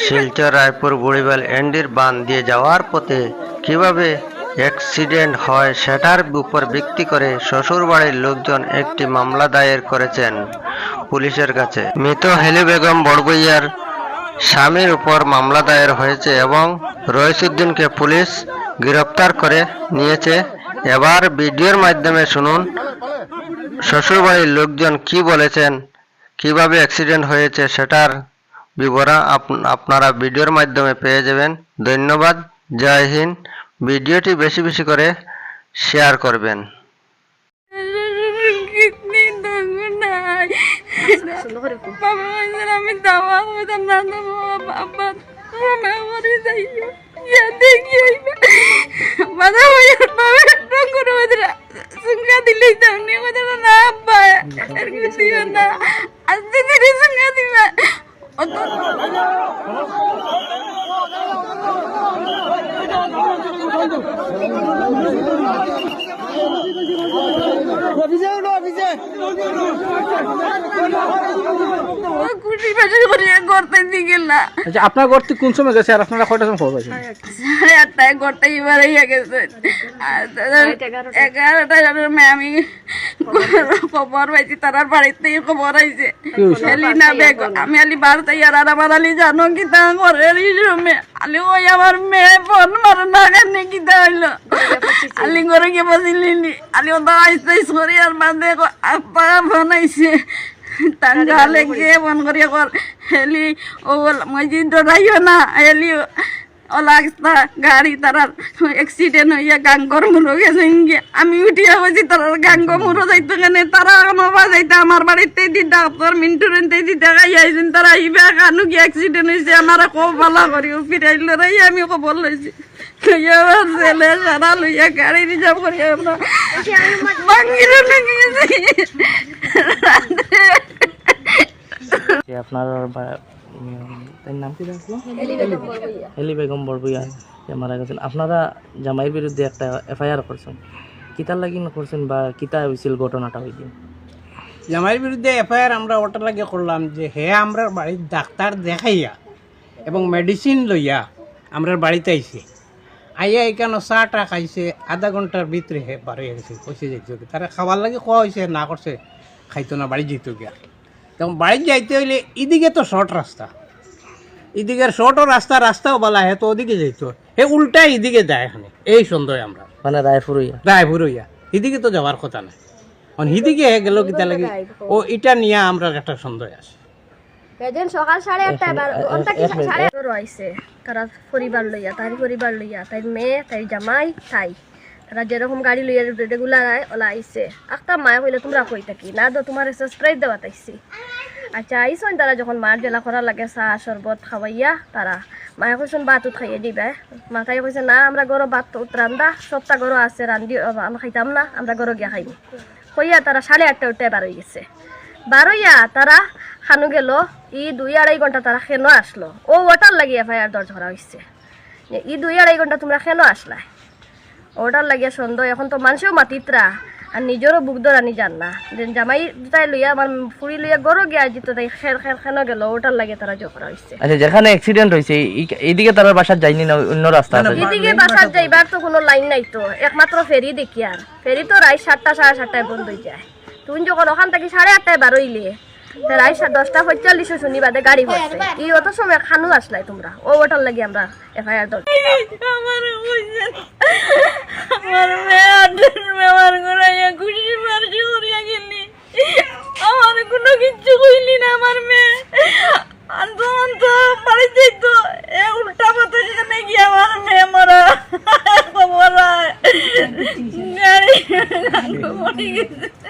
শিলচর রায়পুর বুড়িবাল এন্ডির বান দিয়ে যাওয়ার পথে কীভাবে অ্যাক্সিডেন্ট হয় সেটার উপর ভিত্তি করে শ্বশুরবাড়ির লোকজন একটি মামলা দায়ের করেছেন পুলিশের কাছে। মৃত হেলি বেগম বড়বইয়ার স্বামীর উপর মামলা দায়ের হয়েছে এবং রইসুদ্দিনকে পুলিশ গ্রেপ্তার করে নিয়েছে এবার ভিডিওর মাধ্যমে শুনুন শ্বশুরবাড়ির লোকজন কি বলেছেন কীভাবে অ্যাক্সিডেন্ট হয়েছে সেটার বিবরণ আপ- আপনারা ভিডিওর মাধ্যমে পেয়ে যাবেন ধন্যবাদ জয় হিন্দ ভিডিওটি বেশি বেশি করে শেয়ার করবেন আমি অত খুশি বাজে করে করতে দিকে না আচ্ছা আপনার থেকে কোন সময় গেছে আর আপনারা কয়টার সময় খবর পাইছেন? সাড়ে আটটায় ঘরটা এবার হইয়া গেছে। এগারোটায়। আমি খবর পাইছি তারার বাড়িতে খবর আইছে। এলিনা বেগ আমি আলি বাড়তে আর আমার আলি জানো কি তা করে রুমে। আলি ওই আমার মেয়ে ফোন মারো না কেন কি তা হইল। আলি ঘরে গিয়ে বসিলি আলি ওটা আইসতে সরি আর বাদে ফোন আইছে টাঙ্গালে গিয়ে ফোন করিয়া কর হেলি ও যে ডরাইও না। হেলি ওলাগস্তা গাড়ি তারার অ্যাক্সিডেন্ট হইয়া গাঙ্গর মুরো গেছে। আমি উঠিয়া বলছি তারার গাঙ্গ মুরো যাইতো কেন তারা নবা যাইতো আমার বাড়িতে দি ডাক্তার মিন্টুরেন্তে দি দেখাই আইছেন তারা ইবা কানু কি অ্যাক্সিডেন্ট হয়েছে আমার কো ভালো করি ফিরাইল রাই আমি খবর লইছি লইয়া ছেলে সারা লইয়া গাড়ি রিজার্ভ করি আমরা আপনার বা- উম, তার নাম কি রাখল? হেলি বেগম মারা গেছেন। আপনারা জামাইয়ের বিরুদ্ধে একটা এফআইআর করছেন। কিতার লাগি করছেন বা কিতা হয়েছিল ঘটনাটা ওই দিন? জামাইয়ের বিরুদ্ধে এফআইআর আমরা ওটার লাগে করলাম যে হে আমরা বাড়ির ডাক্তার দেখাইয়া এবং মেডিসিন লইয়া আমরা বাড়িতে আইছে। আইয়া এখানে চাটা খাইছে? আধা ঘণ্টার ভিতরে হে বাড়ি গেছে পয়সা যাইতে তারা খাবার লাগে খাওয়া হয়েছে না করছে খাইতো না বাড়ি যেত গিয়া তখন বাড়ি যাইতে হইলে এদিকে তো শর্ট রাস্তা এদিকে শর্টও রাস্তা রাস্তাও বলা হে তো ওদিকে যাইতো। হে উল্টা এদিকে যায় এখানে। এই সন্দেহ আমরা। মানে রায়পুর হইয়া ড্রাইভার হইয়া এদিকে তো যাওয়ার কথা না এখন হিদিকে গেল কিতা লাগে। ও এটা নিয়ে আমরা একটা সন্দেহ আছে। এদিন সকাল সাড়ে আটটায় ঘণ্টা কি সাড়ে রয়েছে তারা পরিবার লইয়া তাই পরিবার লইয়া তাই মেয়ে তাই জামাই তাই। তারা যেরকম গাড়ি লইয়া রেগুলার আয় ওলা আইছে। একটা মায় কইলে তোমরা কই থাকি? না তো তোমার সাবস্ক্রাইব দেওয়া তাইছি আচ্ছা আইসন তারা যখন মার জেলা করা লাগে চাহ শরবত খাওয়াইয়া তারা। মায়ে কইছেন ভাত উঠ খাইয়ে দিবা। মাথায় কইছে না আমরা গরো ভাত রান্দা। সপ্তাহ গরো আছে রান্ধি আমরা খাইতাম না আমরা গরো গিয়া খাইনি কইয়া তারা সাড়ে আটটা উঠে বার হয়ে গেছে বারোইয়া তারা খানু গেল ই দুই আড়াই ঘণ্টা তারা কেন আসলো। ও ওটার লাগি এফআইআর দর্জ করা হয়েছে ই দুই আড়াই ঘণ্টা তোমরা কেন আসলা। ওটার লাগিয়া সন্দেহ এখন তো মানুষেও মাতিত্রা আর নিজেরও বুক ধরানি জান না। জামাই তাই লইয়া আমার ফুরি লইয়া গরো গিয়া যেত তাই খের খের খেন গেল ওটার লাগে তারা জো করা হয়েছে আচ্ছা যেখানে অ্যাক্সিডেন্ট হয়েছে এইদিকে তার বাসার যায়নি না অন্য রাস্তা আছে? এদিকে বাসার যাইবার তো কোনো লাইন নাই তো। একমাত্র ফেরি দেখি আর ফেরি তো রাত সাতটা সাড়ে সাতটায় বন্ধ হয়ে যায়। তুমি যখন ওখান থেকে সাড়ে আটটায় বারোইলে রাত দশটা পঁয়তাল্লিশে শুনি বাদে গাড়ি ভরছে। এই অত সময় খানু আসলাই তোমরা। ও ওটার লাগি আমরা এফআইআর দল।